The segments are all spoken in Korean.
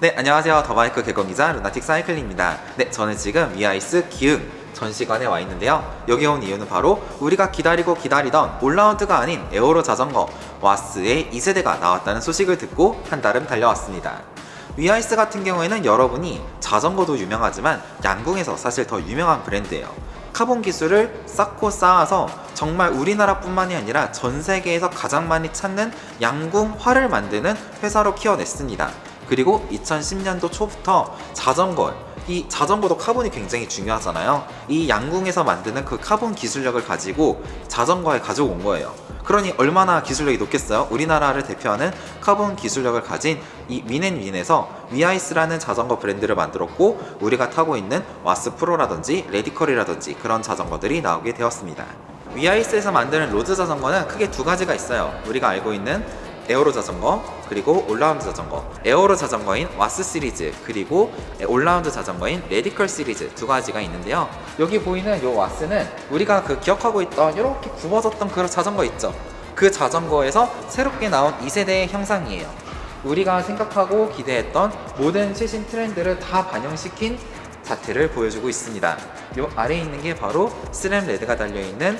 네, 안녕하세요. 더바이크 개건기자 루나틱 사이클입니다. 네, 저는 지금 위아이스 기흥 전시관에 와 있는데요. 여기 온 이유는 바로 우리가 기다리고 기다리던 올라운드가 아닌 에어로 자전거 와스의 2세대가 나왔다는 소식을 듣고 한달음 달려왔습니다. 위아이스 같은 경우에는 여러분이 자전거도 유명하지만 양궁에서 사실 더 유명한 브랜드예요. 카본 기술을 쌓고 쌓아서 정말 우리나라뿐만이 아니라 전 세계에서 가장 많이 찾는 양궁화를 만드는 회사로 키워냈습니다. 그리고 2010년도 초부터 자전거, 이 자전거도 카본이 굉장히 중요하잖아요. 이 양궁에서 만드는 그 카본 기술력을 가지고 자전거에 가져온 거예요. 그러니 얼마나 기술력이 높겠어요? 우리나라를 대표하는 카본 기술력을 가진 이 윈앤윈에서 위아이스라는 자전거 브랜드를 만들었고 우리가 타고 있는 와스 프로라든지 레디컬이라든지 그런 자전거들이 나오게 되었습니다. 위아이스에서 만드는 로드 자전거는 크게 두 가지가 있어요. 우리가 알고 있는 에어로 자전거 그리고 올라운드 자전거. 에어로 자전거인 와스 시리즈 그리고 올라운드 자전거인 레디컬 시리즈 두 가지가 있는데요. 여기 보이는 요 와스는 우리가 그 기억하고 있던 이렇게 굽어졌던 그런 자전거 있죠? 그 자전거에서 새롭게 나온 2세대의 형상이에요. 우리가 생각하고 기대했던 모든 최신 트렌드를 다 반영시킨 자태를 보여주고 있습니다. 요 아래에 있는 게 바로 스램 레드가 달려있는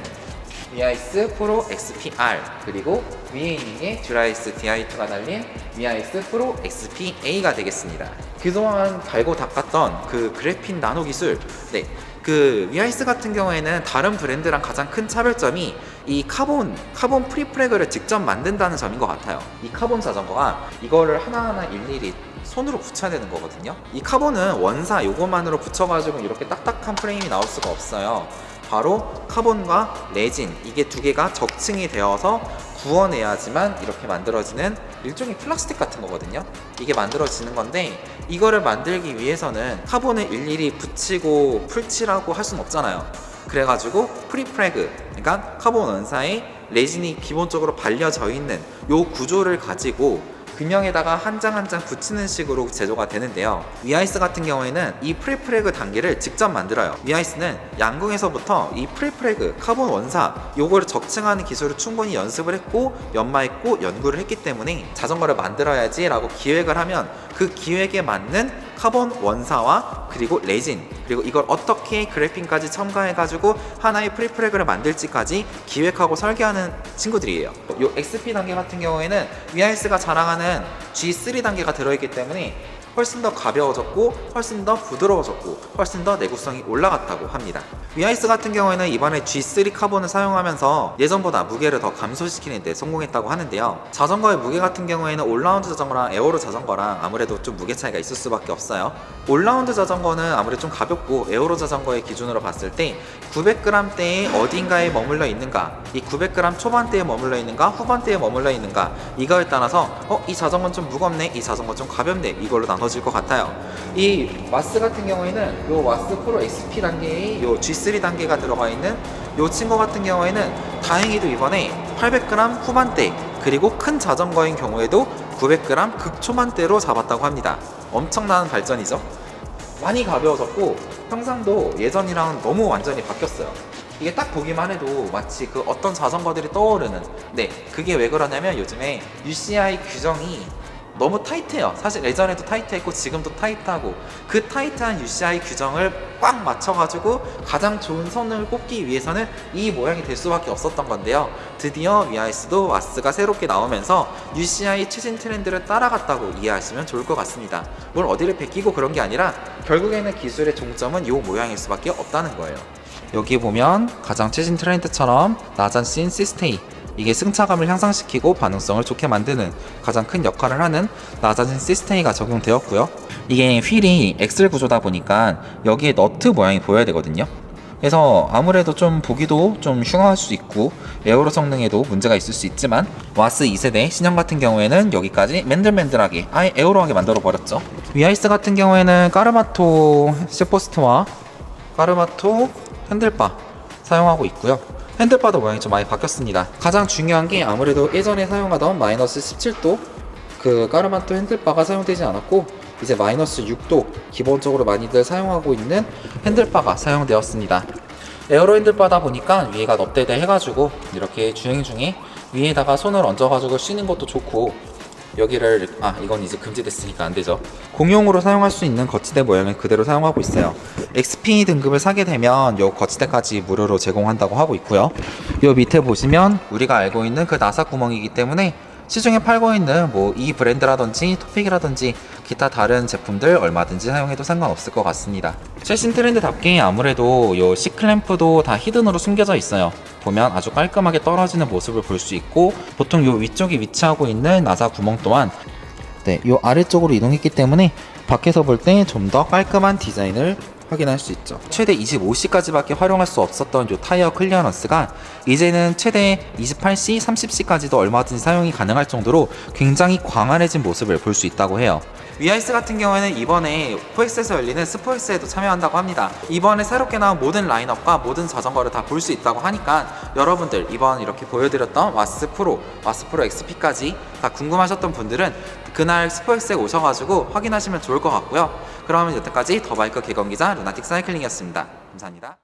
위아이스 프로 XPR 그리고 위에 있는 게 듀라이스 DI2가 달린 위아이스 프로 XPA가 되겠습니다. 그동안 갈고 닦았던 그 그래핀 나노 기술, 네. 그 위아이스 같은 경우에는 다른 브랜드랑 가장 큰 차별점이 이 카본 카본 프리프레그를 직접 만든다는 점인 것 같아요. 이 카본 자전거가 이거를 하나하나 일일이 손으로 붙여야 되는 거거든요. 이 카본은 원사 요거만으로 붙여가지고 이렇게 딱딱한 프레임이 나올 수가 없어요. 바로 카본과 레진 이게 두 개가 적층이 되어서 구워내야지만 이렇게 만들어지는 일종의 플라스틱 같은 거거든요. 이게 만들어지는 건데 이거를 만들기 위해서는 카본을 일일이 붙이고 풀칠하고 할 수는 없잖아요. 그래가지고 프리프레그 그러니까 카본 원사에 레진이 기본적으로 발려져 있는 요 구조를 가지고 금형에다가 한 장 한 장 붙이는 식으로 제조가 되는데요. 위아이스 같은 경우에는 이 프리프레그 단계를 직접 만들어요. 위아이스는 양궁에서부터 이 프리프레그 카본 원사 요거를 적층하는 기술을 충분히 연습을 했고 연마했고 연구를 했기 때문에 자전거를 만들어야지라고 기획을 하면 그 기획에 맞는 카본 원사와 그리고 레진 그리고 이걸 어떻게 그래핀까지 첨가해가지고 하나의 프리프레그를 만들지까지 기획하고 설계하는 친구들이에요. 요 XP 단계 같은 경우에는 위아이스가 자랑하는 G3 단계가 들어있기 때문에 훨씬 더 가벼워졌고 훨씬 더 부드러워졌고 훨씬 더 내구성이 올라갔다고 합니다. 위아이스 같은 경우에는 이번에 G3 카본을 사용하면서 예전보다 무게를 더 감소시키는 데 성공했다고 하는데요. 자전거의 무게 같은 경우에는 올라운드 자전거랑 에어로 자전거랑 아무래도 좀 무게 차이가 있을 수밖에 없어요. 올라운드 자전거는 아무래도 좀 가볍고 에어로 자전거의 기준으로 봤을 때 900g대에 어딘가에 머물러 있는가 이 900g 초반대에 머물러 있는가 후반대에 머물러 있는가 이거에 따라서 어 이 자전거는 좀 무겁네 이 자전거 좀 가볍네 이걸로 나눠질 것 같아요. 이 와스 같은 경우에는 요 와스 프로 XP 단계의 요 G3 단계가 들어가 있는 요 친구 같은 경우에는 다행히도 이번에 800g 후반대 그리고 큰 자전거인 경우에도 900g 극초반대로 잡았다고 합니다. 엄청난 발전이죠? 많이 가벼워졌고 형상도 예전이랑 너무 완전히 바뀌었어요. 이게 딱 보기만 해도 마치 그 어떤 자전거들이 떠오르는. 네 그게 왜 그러냐면 요즘에 UCI 규정이 너무 타이트해요. 사실 예전에도 타이트했고 지금도 타이트하고 그 타이트한 UCI 규정을 꽉 맞춰가지고 가장 좋은 선을 꼽기 위해서는 이 모양이 될 수밖에 없었던 건데요. 드디어 위아이스도 와스가 새롭게 나오면서 UCI 최신 트렌드를 따라갔다고 이해하시면 좋을 것 같습니다. 뭘 어디를 베끼고 그런 게 아니라 결국에는 기술의 종점은 이 모양일 수밖에 없다는 거예요. 여기 보면 가장 최신 트렌드처럼 낮은 씬 시스테이 이게 승차감을 향상시키고 반응성을 좋게 만드는 가장 큰 역할을 하는 낮아진 시스테이가 적용되었고요. 이게 휠이 엑셀 구조다 보니까 여기에 너트 모양이 보여야 되거든요. 그래서 아무래도 좀 보기도 좀 흉할 수 있고 에어로 성능에도 문제가 있을 수 있지만 와스 2세대 신형 같은 경우에는 여기까지 맨들맨들하게 아예 에어로하게 만들어 버렸죠. 위아이스 같은 경우에는 까르마토 셰포스트와 까르마토 핸들바 사용하고 있고요. 핸들바도 모양이 좀 많이 바뀌었습니다. 가장 중요한 게 아무래도 예전에 사용하던 마이너스 17도 그 까르만토 핸들바가 사용되지 않았고 이제 마이너스 6도 기본적으로 많이들 사용하고 있는 핸들바가 사용되었습니다. 에어로 핸들바다 보니까 위에가 넙대대 해가지고 이렇게 주행 중에 위에다가 손을 얹어가지고 쉬는 것도 좋고 여기를 아 이건 이제 금지됐으니까 안 되죠. 공용으로 사용할 수 있는 거치대 모양을 그대로 사용하고 있어요. XP 등급을 사게 되면 요 거치대까지 무료로 제공한다고 하고 있고요. 요 밑에 보시면 우리가 알고 있는 그 나사 구멍이기 때문에 시중에 팔고 있는 뭐 이 브랜드라든지 토픽이라든지 기타 다른 제품들 얼마든지 사용해도 상관없을 것 같습니다. 최신 트렌드답게 아무래도 요 C클램프도 다 히든으로 숨겨져 있어요. 보면 아주 깔끔하게 떨어지는 모습을 볼 수 있고 보통 요 위쪽에 위치하고 있는 나사 구멍 또한 네, 요 아래쪽으로 이동했기 때문에 밖에서 볼 때 좀 더 깔끔한 디자인을 확인할 수 있죠. 최대 25C까지밖에 활용할 수 없었던 요 타이어 클리어런스가 이제는 최대 28C, 30C까지도 얼마든지 사용이 가능할 정도로 굉장히 광활해진 모습을 볼 수 있다고 해요. 위아이스 같은 경우에는 이번에 포엑스에서 열리는 스포엑스에도 참여한다고 합니다. 이번에 새롭게 나온 모든 라인업과 모든 자전거를 다 볼 수 있다고 하니까 여러분들 이번 이렇게 보여드렸던 와스 프로, 와스 프로 XP까지 다 궁금하셨던 분들은 그날 스포엑스에 오셔가지고 확인하시면 좋을 것 같고요. 그러면 여태까지 더바이크 개건 기자 루나틱 사이클링이었습니다. 감사합니다.